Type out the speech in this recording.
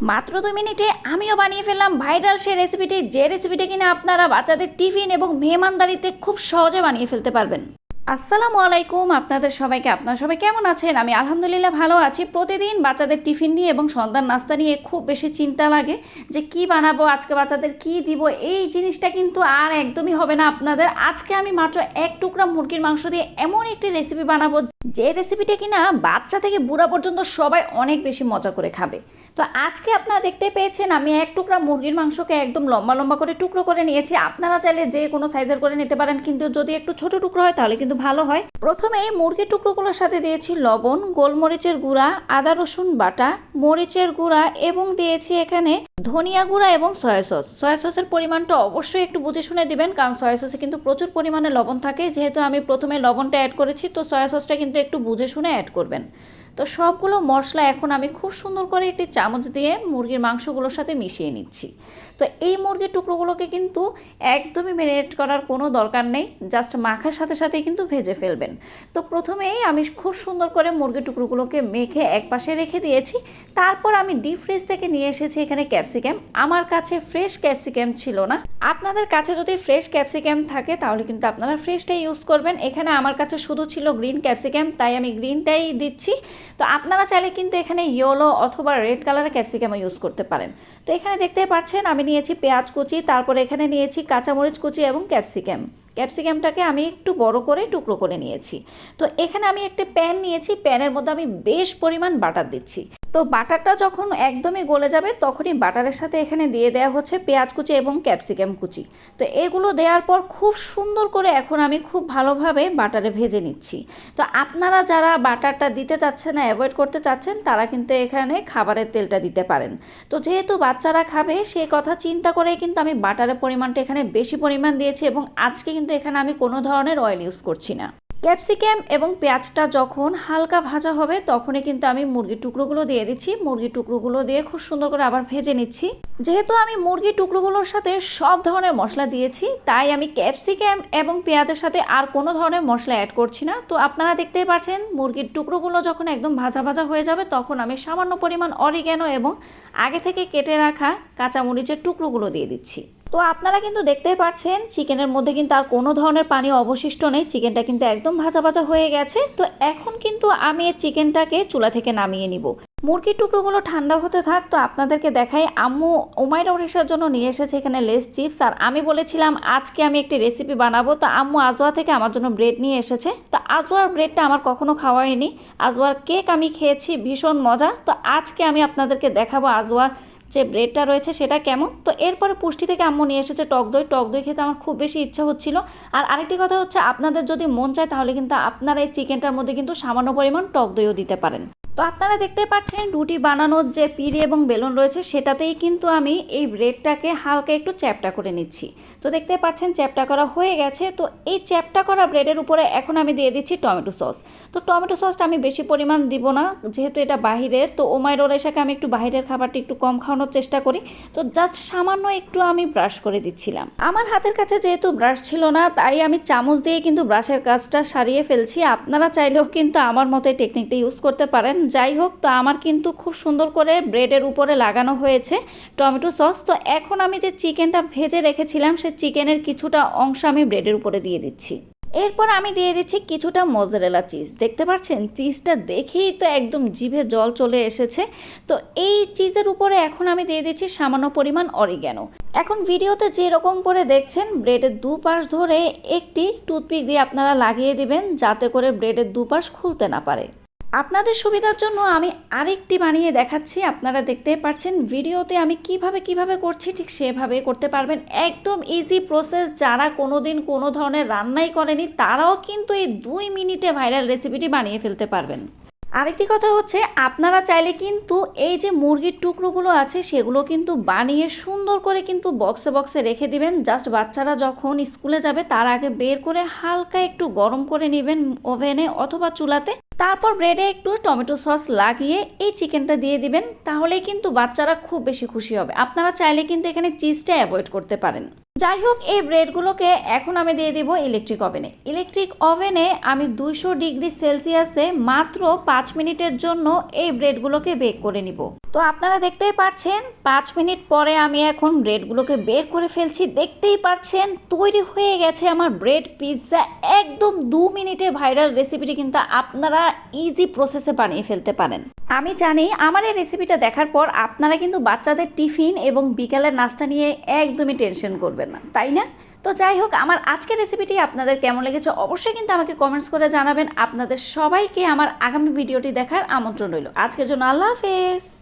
মাত্র দু মিনিটে আমিও বানিয়ে ফেললাম ভাইরাল সেই রেসিপিটি যে রেসিপিটি কিনা আপনারা বাচ্চাদের টিফিন এবং মেহমানদারিতে খুব সহজে বানিয়ে ফেলতে পারবেন। আসসালামু আলাইকুম আপনাদের সবাইকে, আপনারা সবাই কেমন আছেন? আমি আলহামদুলিল্লাহ ভালো আছি। প্রতিদিন বাচ্চাদের টিফিন নিয়ে এবং সন্ধ্যার নাস্তা নিয়ে খুব বেশি চিন্তা লাগে যে কি বানাবো, আজকে বাচ্চাদের কি দিব? এই জিনিসটা কিন্তু আর একদমই হবে না আপনাদের। আজকে আমি মাত্র এক টুকরা মুরগির মাংস দিয়ে এমন একটি রেসিপি বানাবো যে রেসিপিটা কিনা বাচ্চা থেকে বুড়া পর্যন্ত সবাই অনেক বেশি মজা করে খাবে। তো আজকে আপনারা দেখতে পেয়েছেন আমি এক টুকরা মুরগির মাংসকে একদম লম্বা লম্বা করে টুকরো করে নিয়েছি। আপনারা চাইলে যে কোনো সাইজের করে নিতে পারেন, কিন্তু যদি একটু ছোট টুকরো হয় তাহলে কিন্তু ভালো হয়। প্রথমে মুরগির টুকরোগুলোর সাথে দিয়েছি লবণ, গোলমরিচের গুঁড়া, আদা, রসুন বাটা, মরিচের গুঁড়া এবং দিয়েছি এখানে ধনিয়া গুঁড়া এবং সয়া সস। সয়া সসের পরিমাণটা অবশ্যই একটু বুঝে শুনে দিবেন, কারণ সয়া সসে কিন্তু প্রচুর পরিমাণে লবণ থাকে। যেহেতু আমি প্রথমে লবণটা অ্যাড করেছি, তো সয়া সসটা কিন্তু একটু বুঝে শুনে অ্যাড করবেন। তো সবগুলো মশলা এখন আমি খুব সুন্দর করে একটি চামচ দিয়ে মুরগির মাংসগুলোর সাথে মিশিয়ে নিচ্ছি। তো এই মুরগির টুকরোগুলোকে কিন্তু একদমই ম্যারিনেট করার কোনো দরকার নেই জাস্ট মাখার সাথে সাথেই কিন্তু ভেজে ফেলবেন। তো প্রথমেই আমি খুব সুন্দর করে মুরগির টুকরোগুলোকে মেখে এক পাশে রেখে দিয়েছি। তারপর আমি ডিপ ফ্রিজ থেকে নিয়ে এসেছি এখানে ক্যাপসিকাম আমার কাছে ফ্রেশ ক্যাপসিকাম ছিল না। আপনাদের কাছে যদি ফ্রেশ ক্যাপসিকাম থাকে, তাহলে কিন্তু আপনারা ফ্রেশটাই ইউজ করবেন। এখানে আমার কাছে শুধু ছিল গ্রিন ক্যাপসিকাম তাই আমি গ্রিনটাই দিচ্ছি। তো আপনারা চাইলে কিন্তু এখানে ইয়েলো অথবা রেড কালারের ক্যাপসিকাম ইউজ করতে পারেন। তো এখানে দেখতে পাচ্ছেন আমি নিয়েছি পেঁয়াজ কুচি, তারপর এখানে নিয়েছি কাঁচামরিচ কুচি এবং ক্যাপসিকাম ক্যাপসিকামটাকে আমি একটু বড় করে টুকরো করে নিয়েছি। তো এখানে আমি একটা প্যান নিয়েছি প্যানের মধ্যে আমি বেশ পরিমাণ বাটার দিচ্ছি। তো বাটারটা যখন একদমই গলে যাবে, তখনই বাটারের সাথে এখানে দিয়ে দেওয়া হচ্ছে পেঁয়াজ কুচি এবং ক্যাপসিকাম কুচি। তো এগুলো দেওয়ার পর খুব সুন্দর করে এখন আমি খুব ভালোভাবে বাটারে ভেজে নিচ্ছি। তো আপনারা যারা বাটারটা দিতে চাচ্ছেন না, অ্যাভয়েড করতে চাচ্ছেন, তারা কিন্তু এখানে খাবারের তেলটা দিতে পারেন। তো যেহেতু বাচ্চারা খাবে, সে কথা চিন্তা করেই কিন্তু আমি বাটারের পরিমাণটা এখানে বেশি পরিমাণ দিয়েছি এবং আজকে কিন্তু এখানে আমি কোনো ধরনের অয়েল ইউজ করছি না। ক্যাপসিকাম এবং পেঁয়াজটা যখন হালকা ভাজা হবে, তখনই কিন্তু আমি মুরগির টুকরোগুলো দিয়ে দিচ্ছি। মুরগির টুকরোগুলো দিয়ে খুব সুন্দর করে আবার ভেজে নিচ্ছি। যেহেতু আমি মুরগির টুকরোগুলোর সাথে সব ধরনের মশলা দিয়েছি, তাই আমি ক্যাপসিকাম এবং পেঁয়াজের সাথে আর কোনো ধরনের মশলা অ্যাড করছি না। তো আপনারা দেখতেই পাচ্ছেন মুরগির টুকরোগুলো যখন একদম ভাজা ভাজা হয়ে যাবে, তখন আমি সামান্য পরিমাণ অরিগ্যানো এবং আগে থেকে কেটে রাখা কাঁচামরিচের টুকরোগুলো দিয়ে দিচ্ছি। তো আপনারা কিন্তু দেখতেই পাচ্ছেন চিকেনের মধ্যে কিন্তু আর কোনো ধরনের পানি অবশিষ্ট নেই, চিকেনটা কিন্তু একদম ভাজা ভাজা হয়ে গেছে। তো এখন কিন্তু আমি এই চিকেনটাকে চুলা থেকে নামিয়ে নিব। মুরগির টুকরোগুলো ঠান্ডা হতে থাক, তো আপনাদেরকে দেখাই, আম্মু ওমাইরা ওরেসার জন্য নিয়ে এসেছে এখানে লেস চিপস। আর আমি বলেছিলাম, আজকে আমি একটি রেসিপি বানাবো। তো আম্মু আজোয়া থেকে আমার জন্য ব্রেড নিয়ে এসেছে। তো আজোয়ার ব্রেডটা আমার কখনো খাওয়া হয়নি। আজোয়ার কেক আমি খেয়েছি, ভীষণ মজা। তো আজকে আমি আপনাদেরকে দেখাবো আজোয়ার যে ব্রেডটা রয়েছে সেটা কেমন? তো এরপরে পুষ্টি থেকে আম্মু নিয়ে এসেছে টক দই। টক দই খেতে আমার খুব বেশি ইচ্ছা হচ্ছিল। আর আরেকটি কথা হচ্ছে, আপনাদের যদি মন চায় তাহলে কিন্তু আপনারা এই চিকেনটার মধ্যে কিন্তু সামান্য পরিমাণ টক দইও দিতে পারেন। তো আপনারা দেখতে পাচ্ছেন রুটি বানানোর যে পিড়ি এবং বেলুন রয়েছে, সেটাতেই কিন্তু আমি এই ব্রেডটাকে হালকা একটু চ্যাপটা করে নিচ্ছি। তো দেখতে পাচ্ছেন চ্যাপটা করা হয়ে গেছে। তো এই চ্যাপটা করা ব্রেডের উপরে এখন আমি দিয়ে দিচ্ছি টমেটো সস। তো টমেটো সসটা আমি বেশি পরিমাণ দিব না, যেহেতু এটা বাহিরের। তো ওমাইর ওরেশাকে আমি একটু বাহিরের খাবারটি একটু কম খাওয়ানোর চেষ্টা করি। তো জাস্ট সামান্য একটু আমি ব্রাশ করে দিচ্ছিলাম। আমার হাতের কাছে যেহেতু ব্রাশ ছিল না, তাই আমি চামচ দিয়ে কিন্তু ব্রাশের কাজটা সারিয়ে ফেলছি। আপনারা চাইলেও কিন্তু আমার মতো এই টেকনিকটা ইউজ করতে পারেন। যাই হোক, তো আমার কিন্তু খুব সুন্দর করে ব্রেডের উপরে লাগানো হয়েছে টমেটো সস। তো এখন আমি যে চিকেনটা ভেজে রেখেছিলাম, সে চিকেনের কিছুটা অংশ আমি ব্রেডের উপরে দিয়ে দিচ্ছি। এরপর আমি দিয়ে দিচ্ছি কিছুটা মজারেলা চিজ। দেখতে পাচ্ছেন? চিজটা দেখেই তো একদম জিভে জল চলে এসেছে। তো এই চিজের উপরে এখন আমি দিয়ে দিচ্ছি সামান্য পরিমাণ অরিগ্যানো। এখন ভিডিওতে যেরকম করে দেখছেন, ব্রেডের দুপাশ ধরে একটি টুথপিক দিয়ে আপনারা লাগিয়ে দিবেন, যাতে করে ব্রেডের দুপাশ খুলতে না পারে। আপনাদের সুবিধার জন্য আমি আরেকটি বানিয়ে দেখাচ্ছি। আপনারা দেখতে পাচ্ছেন ভিডিওতে আমি কীভাবে কীভাবে করছি, ঠিক সেভাবে করতে পারবেন। একদম ইজি প্রসেস যারা কোনো দিন কোনো ধরনের রান্নাই করেনি, তারাও কিন্তু এই দুই মিনিটে ভাইরাল রেসিপিটি বানিয়ে ফেলতে পারবেন। আরেকটি কথা হচ্ছে, আপনারা চাইলে কিন্তু এই যে মুরগির টুকরোগুলো আছে, সেগুলো কিন্তু বানিয়ে সুন্দর করে কিন্তু বক্সে বক্সে রেখে দিবেন। জাস্ট বাচ্চারা যখন স্কুলে যাবে, তার আগে বের করে হালকা একটু গরম করে নেবেন ওভেনে অথবা চুলাতে। তারপর ব্রেডে একটু টমেটো সস লাগিয়ে এই চিকেনটা দিয়ে দিবেন, তাহলেই কিন্তু বাচ্চারা খুব বেশি খুশি হবে। আপনারা চাইলে কিন্তু এখানে চিজটা অ্যাভয়েড করতে পারেন। যাই হোক, এই ব্রেডগুলোকে এখন আমি দিয়ে দিব ইলেকট্রিক ওভেনে ইলেকট্রিক ওভেনে আমি দুইশো ডিগ্রি সেলসিয়াসে মাত্র পাঁচ মিনিটের জন্য এই ব্রেডগুলোকে বেক করে নিব। তো আপনারা দেখতেই পাচ্ছেন, পাঁচ মিনিট পরে আমি এখন ব্রেডগুলোকে বের করে ফেলছি। দেখতেই পাচ্ছেন, তৈরি হয়ে গেছে আমার ব্রেড পিৎজা একদম দু মিনিটে ভাইরাল রেসিপিটি কিন্তু আপনারা ইজি প্রসেসে বানিয়ে ফেলতে পারেন। আমি জানি আমার এই রেসিপিটা দেখার পর আপনারা কিন্তু বাচ্চাদের টিফিন এবং বিকালের নাস্তা নিয়ে একদমই টেনশন করবেন না, তাই না? তো যাই হোক, আমার আজকের রেসিপিটি আপনাদের কেমন লেগেছে অবশ্যই কিন্তু আমাকে কমেন্টস করে জানাবেন। আপনাদের সবাইকে আমার আগামী ভিডিওটি দেখার আমন্ত্রণ রইল। আজকের জন্য আল্লাহ হাফেজ।